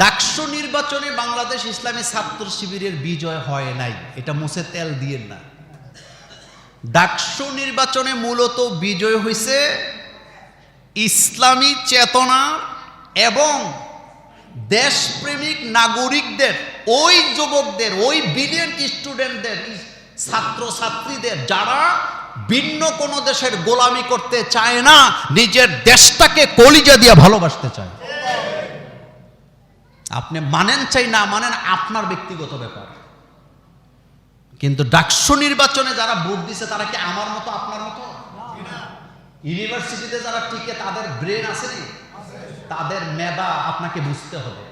ডাকসু নির্বাচনে বাংলাদেশ ইসলামী ছাত্র শিবিরের বিজয় হয় নাই। এটা মুছে তেল দিয়ে না। ডাকসু নির্বাচনে মূলত বিজয় হয়েছে ইসলামী চেতনা এবং দেশপ্রেমিক নাগরিকদের, ওই যুবকদের, ওই বিলিয়ন স্টুডেন্টদের ছাত্র ছাত্রীদের যারা ভিন্ন কোনো দেশের গোলামি করতে চায় না, নিজের দেশটাকে কলিজা দিয়ে ভালোবাসতে চায়। আপনি মানেন চাই না মানেন আপনার ব্যক্তিগত ব্যাপার। কিন্তু ডাকসু নির্বাচনে যারা ভোট দিছে, তারা কি আমার মতো, আপনার মতো? ইউনিভার্সিটিতে যারা টিকে, তাদের ব্রেন আছে নি তাদের মেধা আপনাকে বুঝতে হবে।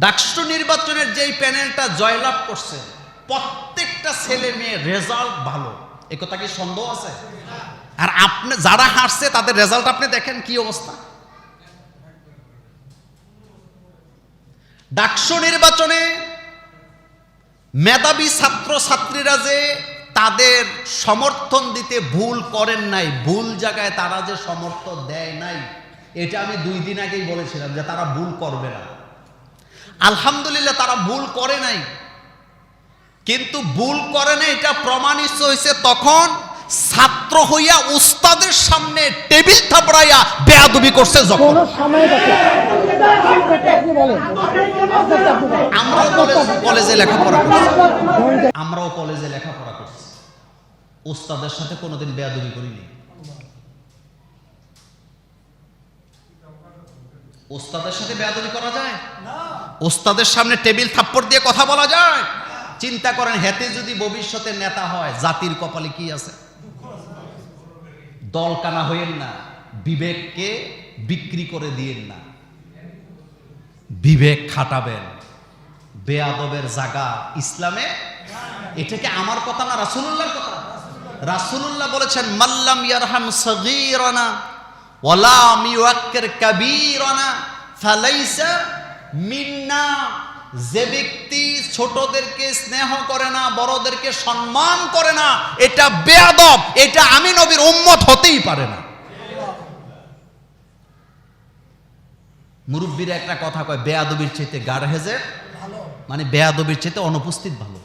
ডাকসু নির্বাচনের যেই প্যানেলটা জয়লাভ করছে, প্রত্যেকটা ছেলে মেয়ে রেজাল্ট ভালো। এ কথা কি সন্দেহ আছে? আর আপনি যারা হারছে, তাদের রেজাল্ট আপনি দেখেন কি অবস্থা? ডাকসু নির্বাচনে মেধাবী ছাত্র ছাত্রীরা যে তাদের সমর্থন দিতে ভুল করেন নাই, ভুল জায়গায় তারা যে সমর্থন দেয় নাই, এটা আমি দুই দিন আগেই বলেছিলাম যে তারা ভুল করবে না। আলহামদুলিল্লাহ তারা ভুল করে নাই। কিন্তু ভুল করে না এটা প্রমাণিত হয়েছে তখন ছাত্র হইয়া উস্তাদের সামনে টেবিল থাপড়াইয়া বেয়াদবি করছে যখন। কোনো সময় দেখে। আপনি বলেন আপনি বলেন। আমরাও কলেজে লেখাপড়া করছি। আমরাও কলেজে লেখাপড়া করছি। ওস্তাদের সাথে কোনোদিন বেয়াদবি করিনি। ওস্তাদের সাথে বেয়াদবি করা যায়? ওস্তাদের সামনে টেবিল থাপ্পড় দিয়ে কথা বলা যায়? চিন্তা করেন হেতে যদি ভবিষ্যতে নেতা হয় জাতির কপালে কি আছে? দল কানা হইয়েন না, বিবেককে বিক্রি করে দিয়েন না। বিবেক খাটাবেন, বেয়াদবের জায়গা ইসলামে? এটাকে আমার কথা না, রাসূলুল্লাহর কথা? রাসূলুল্লাহ বলেছেন মাল্লাম ইয়ারহাম সগীরানা ওয়ালা মিওয়াক্কির কাবীরানা ফালাইসা মিন্না। যে ব্যক্তি ছোটদেরকে স্নেহ করে না বড়দেরকে সম্মান করে না এটা বেয়াদব এটা আমি নবীর উম্মত হতেই পারে না। মুরব্বীরা একটা কথা কয় বেয়াদবির চাইতে গাড় হেজে মানে বেয়াদবির চাইতে অনুপস্থিত ভালো।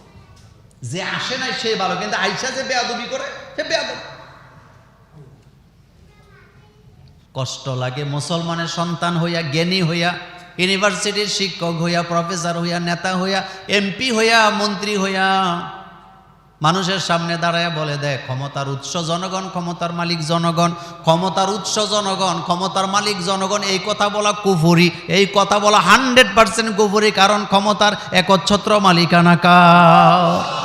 যে আসে নাই সে ভালো কিন্তু আইসা যে বেয়াদবি করে সে বেয়াদব। কষ্ট লাগে মুসলমানের সন্তান হইয়া জ্ঞানী হইয়া ইউনিভার্সিটির শিক্ষক হইয়া, প্রফেসর হইয়া, নেতা হইয়া, এমপি হইয়া, মন্ত্রী হইয়া, মানুষের সামনে দাঁড়ায় বলে দেয় ক্ষমতার উৎস জনগণ, ক্ষমতার মালিক জনগণ, ক্ষমতার উৎস জনগণ, ক্ষমতার মালিক জনগণ, এই কথা বলা কুফুরি, এই কথা বলা হান্ড্রেড পার্সেন্ট কুফুরি, কারণ ক্ষমতার একচ্ছত্র মালিকানা কার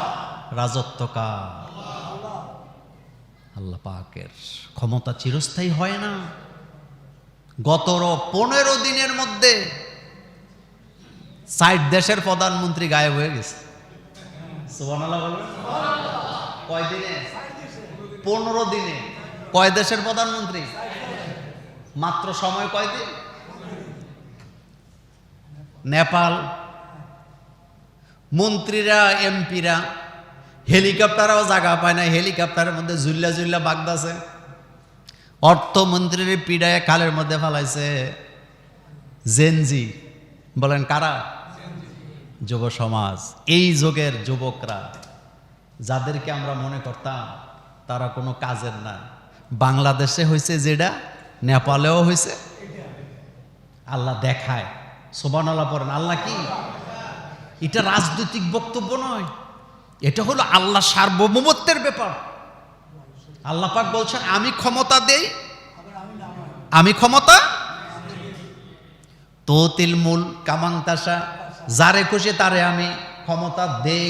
রাজত্বকার। আল্লাহ পাকের ক্ষমতা চিরস্থায়ী হয় না। গত পনেরো দিনের মধ্যে ষাট দেশের প্রধানমন্ত্রী গায়েব হয়ে গেছে। কয় পনেরো দিনে। কয় দেশের প্রধানমন্ত্রী? মাত্র সময় কয়দিন নেপাল। মন্ত্রীরা, এমপিরা হেলিকপ্টারও জায়গা পায় না হেলিকপ্টারের মধ্যে জুল্লা জুল্লা বাগদাছে অর্থমন্ত্রীর পিড়ায় কালের মধ্যে ফেলাইছে জেনজি বলেন কারা? যুব সমাজ। এই যুগের যুবকরা, যাদেরকে আমরা মনে করতাম তারা কোনো কাজের না। বাংলাদেশে হয়েছে যেটা, নেপালেও হয়েছে আল্লাহ দেখায়। সোবান আল্লাহ পড়েন। আল্লাহ কি? এটা রাজনৈতিক বক্তব্য নয়। এটা হলো আল্লাহ সার্বভৌমত্বের ব্যাপার। আল্লাহ পাক বলছেন, আমি ক্ষমতা দেই, আমি ক্ষমতা তোতিল মূল কামাংতাসা যারে খুশি তারে আমি ক্ষমতা দেই।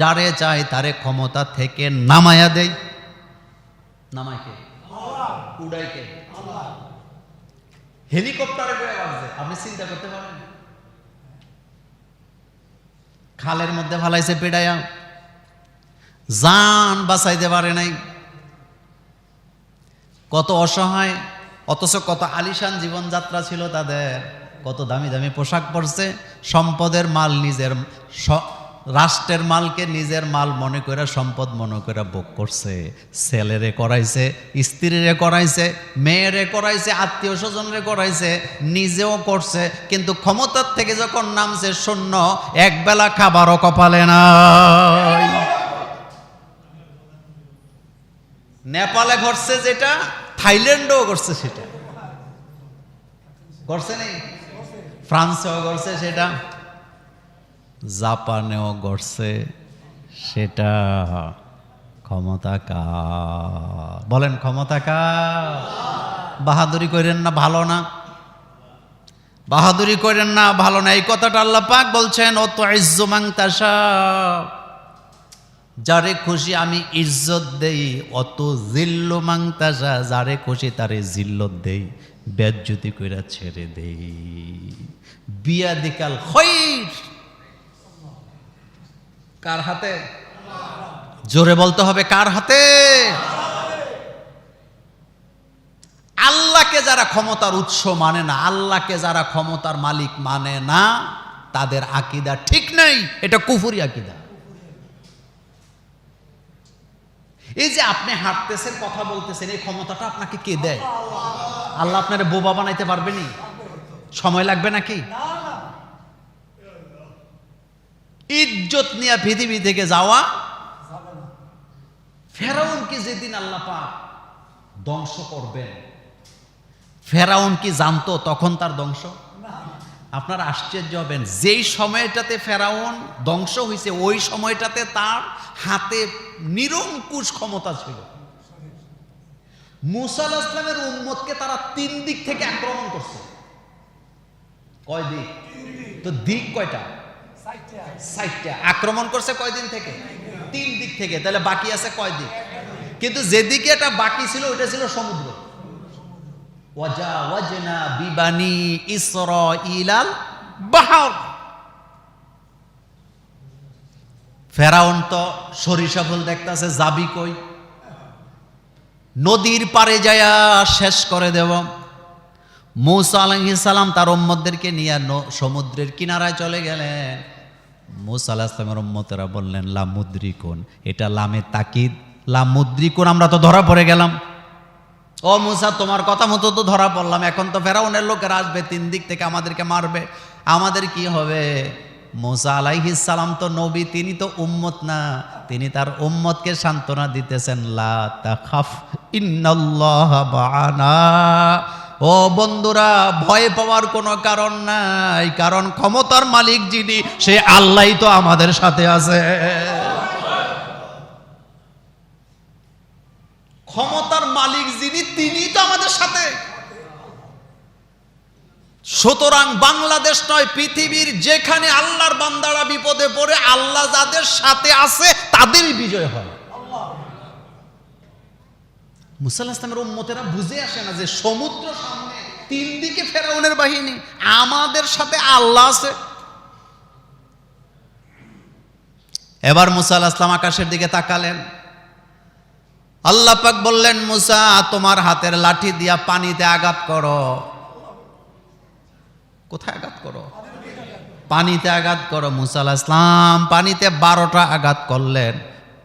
যারে চাই তারে ক্ষমতা থেকে নামায়া দেই। হেলিকপ্টারে আপনি চিন্তা করতে পারেন খালের মধ্যে ফালাইছে পেড়াইয়া জান বাঁচাইতে পারে নাই। কত অসহায়, অথচ কত আলিশান জীবনযাত্রা ছিল তাদের। কত দামি দামি পোশাক পরছে, সম্পদের মাল নিজের রাষ্ট্রের মালকে নিজের মাল মনে করে, সম্পদ মনে করে ভোগ করছে। ছেলেরে করাইছে, স্ত্রীরে করাইছে, মেয়েরে করাইছে, আত্মীয় স্বজনরে করাইছে, নিজেও করছে, কিন্তু ক্ষমতার থেকে যখন নামছে শূন্য, একবেলা খাবারও কপালে নাই। নেপালে ঘটছে যেটা, থাইল্যান্ডেও ঘটছে সেটা। ঘটছে নেই? ফ্রান্সেও ঘটছে সেটা। জাপানেও গড়ছে সেটা ক্ষমতা কার? বলেন ক্ষমতা কার? বাহাদুরি করেন না ভালো না? বাহাদুরি করেন না ভালো না? এই কথাটা আল্লাহ পাক বলছেন ও তো ইজ্জুমাং যারে খুশি আমি ইজ্জত দেই, অত জিল্ল মাংতাসা যারে খুশি তারে জিল্লত দেই, বেজ্জুতি কইরা ছেড়ে দেই। বিয়া দিকাল খৈর। কার হাতে? জোরে বলতে হবে কার হাতে? আল্লাহকে যারা ক্ষমতার উৎস মানে না, আল্লাহকে যারা ক্ষমতার মালিক মানে না, তাদের আকিদা ঠিক নেই। এটা কুফুরি আকিদা। এই যে আপনি হাঁটতেছেন, কথা বলতেছেন, এই ক্ষমতাটা আপনাকে কে দেয়? আল্লাহ আপনার বোবা বানাইতে পারবেনি? সময় লাগবে নাকি? ইজ্জত নিয়ে পৃথিবী থেকে যাওয়া ফেরাউনকে যেদিন আল্লাহ পাক ধ্বংস করবেন, ফেরাউন কি জানতো তখন তার ধ্বংস? আপনারা আশ্চর্য হবেন, যেই সময়টাতে ফেরাউন ধ্বংস হয়েছে ওই সময়টাতে তার হাতে নিরঙ্কুশ ক্ষমতা ছিল। মুসা আলাহ ইসলামের উম্মতকে তারা তিন দিক থেকে আক্রমণ করছে। কয় দিক। তো দিক কয়টা? সাইটটা। আক্রমণ করছে কয়দিন থেকে? তিন দিক থেকে। তাহলে বাকি আছে কয় দিক কিন্তু যেদিকে এটা বাকি ছিল, ওইটা ছিল সমুদ্র। ওয়াজাওয়াজনা বিবানি ফেরাউন তো সরিষা ফুল দেখতাছে, যাবি কই? নদীর পারে যায়া শেষ করে দেব। মৌসা আলাইহিস সালাম তার উম্মতদেরকে নিয়ে সমুদ্রের কিনারায় চলে গেলেন। মুসা ইসলামের উম্মতেরা বললেন লামুদ্রিকুন এটা লামে তাকিদ। লামুদ্রিকুন আমরা তো ধরা পড়ে গেলাম। ও মুসা, তোমার কথা মতো তো ধরা পড়লাম। এখন তো ফেরাউনের লোকেরা আসবে, তিন দিক থেকে আমাদেরকে মারবে। আমাদের কি হবে? মুসা সালাম তো নবী, তিনি তো উম্মত না। তিনি তার উম্মতকে সান্ত্বনা দিতেছেন, লা তাখাফ ইন্নাল্লাহ বানা ও বন্ধুরা, ভয় পাওয়ার কোনো কারণ নাই, কারণ ক্ষমতার মালিক যিনি, সে আল্লাহই তো আমাদের সাথে আছে। ক্ষমতার মালিক যিনি, তিনি তো আমাদের সাথে। সুতরাং বাংলাদেশ নয়, পৃথিবীর যেখানে আল্লাহর বান্দারা বিপদে পড়ে, আল্লাহ যাদের সাথে আছে, তাদেরই বিজয় হয়। মুসাল্লাহ ইসলামের উম্মতেরা বুঝে আসে না যে সমুদ্র সামনে তিন দিকে ফেরাউনের বাহিনী, আমাদের সাথে আল্লাহ আছে। এবার মুসা আলাহ ইসলাম আকাশের দিকে তাকালেন। আল্লাহ পাক বললেন, মুসা, তোমার হাতের লাঠি দিয়া পানিতে আঘাত করো। কোথায় আঘাত করো? পানিতে আঘাত করো। মুসা আলাহ ইসলাম পানিতে বারোটা আঘাত করলেন।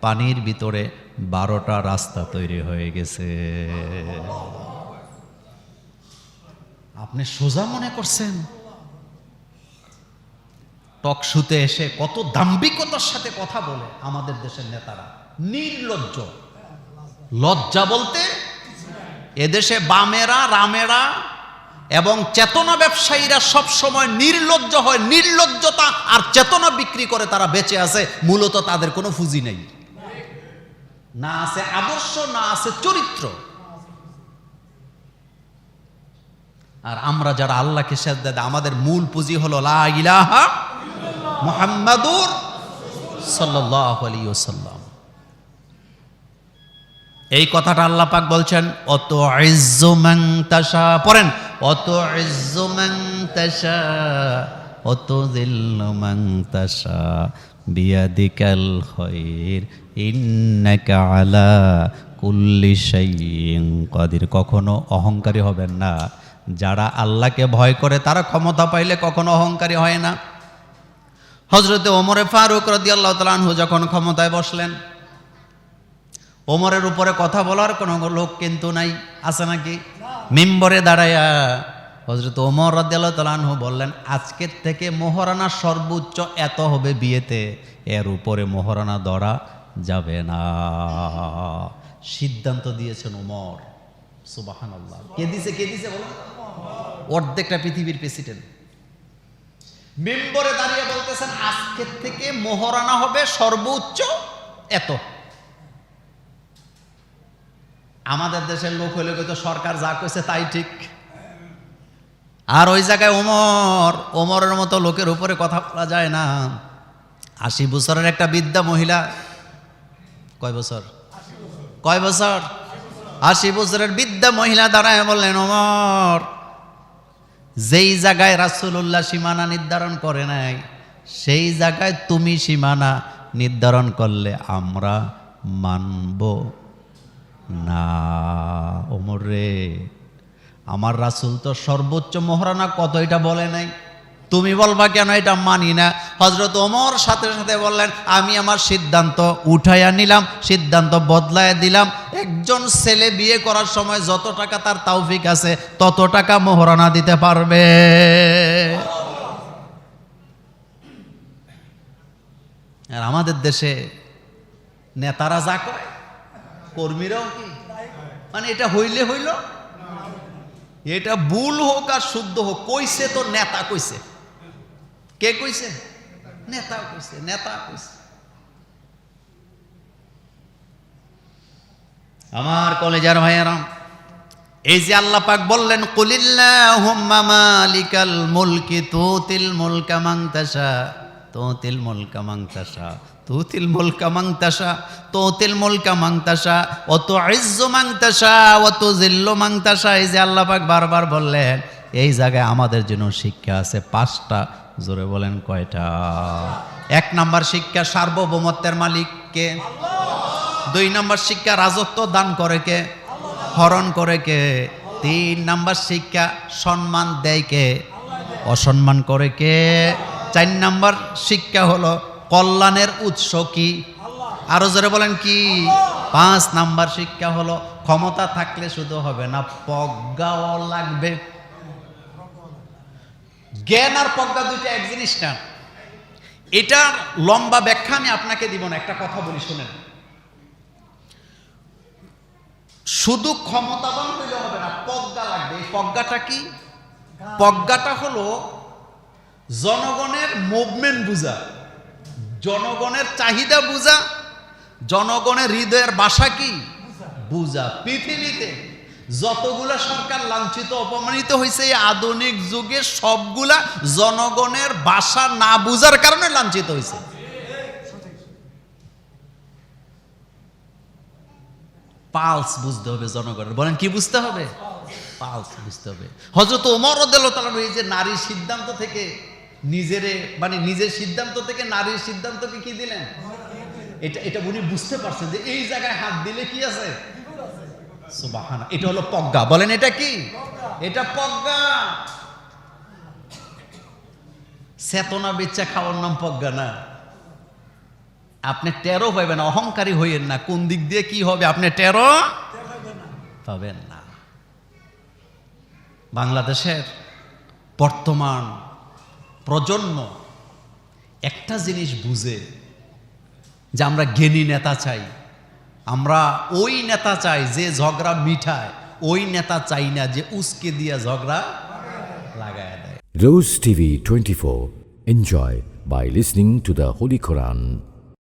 পানির ভিতরে বারোটা রাস্তা তৈরি হয়ে গেছে। আপনি সোজা মনে করছেন? টকশুতে এসে কত দাম্ভিকতার সাথে কথা বলে আমাদের দেশের নেতারা। নির্লজ্জ। লজ্জা বলতে এদেশে বামেরা, রামেরা এবং চেতনা ব্যবসায়ীরা সব সময় নির্লজ্জ হয়, নির্লজ্জতা আর চেতনা বিক্রি করে তারা বেঁচে আছে। মূলত তাদের কোনো পুঁজি নেই। না আছে আদর্শ, না আছে চরিত্র। আর আমরা যারা আল্লাহকে সেজদা দেয়, আমাদের মূল পুঁজি হলো লা ইলাহা মুহাম্মাদুর সাল্লাল্লাহু আলাইহি ওয়াসাল্লাম। এই কথাটা আল্লাহ পাক বলছেন অত তাশা পড়েন অত তাশা অত তাশা বিয়াদিকাল ইন্নাকা আলা কুল্লি শাইইন কাদির। কখনো অহংকারী হবেন না। যারা আল্লাহকে ভয় করে, তারা ক্ষমতা পাইলে কখনো অহংকারী হয় না। হজরতে ওমরে ফারুক রদি আল্লাহ তালানহু যখন ক্ষমতায় বসলেন, ওমরের উপরে কথা বলার কোনো লোক কিন্তু নাই, আছে নাকি? মিম্বরে দাঁড়াইয়া হজরত ওমর রাদিয়াল্লাহু তাআলাহু বললেন, আজকের থেকে মোহরানা সর্বোচ্চ এত হবে বিয়েতে। এর উপরে মোহরানা ধরা যাবে না। সিদ্ধান্ত দিয়েছেন ওমর। সুবহানাল্লাহ। কে দিছে কে দিছে বলুন অর্ধেকটা পৃথিবীর প্রেসিডেন্ট। মেম্বরে দাঁড়িয়ে বলতেছেন, আজকের থেকে মোহরানা হবে সর্বোচ্চ এত। আমাদের দেশের লোক হলে সরকার যা কইছে তাই ঠিক। আর ওই জায়গায় ওমর, ওমরের মতো লোকের উপরে কথা বলা যায় না। আশি বছরের একটা বিদ্যা মহিলা, কয় বছর? কয় বছর? আশি বছরের বিদ্যা মহিলা দাঁড়ায় বললেন, ওমর, যেই জায়গায় রাসূলুল্লাহ সীমানা নির্ধারণ করে নাই, সেই জায়গায় তুমি সীমানা নির্ধারণ করলে আমরা মানব না। ওমর রে আমার রাসুল তো সর্বোচ্চ মহারানা কত এটা বলে নাই? তুমি বলবা কেন এটা মানি না? হজরত ওমর সাথে সাথে বললেন, আমি আমার সিদ্ধান্ত উঠাইয়া নিলাম, সিদ্ধান্ত বদলায় দিলাম। একজন ছেলে বিয়ে করার সময় যত টাকা তার তাওফিক আছে, তত টাকা মোহরানা দিতে পারবে। আর আমাদের দেশে নেতারা যা কয় কর্মীরাও কি? মানে এটা হইলে হইল? এটা ভুল হোক আর শুদ্ধ হোক, কইছে তো নেতা কইছে। কে কইছে? নেতা কইছে নেতা কইছে। আমার কলেজার ভাইয়ারাম এই যে আল্লাহ পাক বললেন, কুলিল্লাহুম্মা মালিকাল মুলকি তুতিল মুলকা মান তাশা। তুতিল মুলকা তাশা তুতিল মুলকা তাশা তুতিল মুলকা তাশা ও তুইজ্জু মান তাশা ও তুযিল্লু এই যে আল্লাহ পাক বারবার বললেন, এই জায়গায় আমাদের জন্য শিক্ষা আছে পাঁচটা, জোরে বলেন কয়টা? এক নাম্বার শিক্ষা সার্বভৌমত্বের মালিক কে? দুই নম্বর শিক্ষা রাজত্ব দান করে কে? হরণ করে কে? তিন নাম্বার শিক্ষা সম্মান দেয় কে? অসম্মান করে কে? চার নাম্বার শিক্ষা হলো কল্যাণের উৎস কি? আরও জোরে বলেন কি? পাঁচ নাম্বার শিক্ষা হলো ক্ষমতা থাকলে শুধু হবে না প্রজ্ঞাও লাগবে। জ্ঞান আর প্রজ্ঞা দুইটা এক জিনিস না। এটার লম্বা ব্যাখ্যা আমি আপনাকে দিব না, একটা কথা বলি, শুনেন। শুধু ক্ষমতাবান হইলে হবে না প্রজ্ঞা লাগবে। এই প্রজ্ঞাটা কি? প্রজ্ঞাটা হলো জনগণের মুভমেন্ট বুঝা, জনগণের চাহিদা বুঝা, জনগণের হৃদয়ের বাসা কি? বুঝা। পৃথিবীতে যতগুলা সরকার লাঞ্ছিত, অপমানিত হয়েছে এই আধুনিক যুগে সবগুলা জনগণের বাসা না বুঝার কারণে লাঞ্ছিত হয়েছে পালস বুঝতে হবে জনগণের। বলেন, কি বুঝতে হবে? পালস বুঝতে হবে। হজরত ওমর তালার এই যে নারীর সিদ্ধান্ত থেকে নিজেরে মানে নিজের সিদ্ধান্ত থেকে নারীর সিদ্ধান্তকে কি দিলেন? এটা এটা উনি বুঝতে পারছেন যে এই জায়গায় হাত দিলে কি আছে? সুবাহানা এটা হলো পজ্ঞা। বলেন এটা কি? এটা পজ্ঞা। চেতনা বেচ্চা খাওয়ার নাম পজ্ঞা না। আপনি টেরো পাবেন অহংকারী হইয়েন না। কোন দিক দিয়ে কি হবে? আপনি টেরো পাবেন না। বাংলাদেশের বর্তমান প্রজন্ম একটা জিনিস বুঝে যে আমরা জ্ঞানী নেতা চাই আমরা ওই নেতা চাই যে ঝগড়া মিঠায়, ওই নেতা চাই না যে উস্কে দিয়ে ঝগড়া লাগায় দেয় Rose TV 24. Enjoy by listening to the Holy Quran.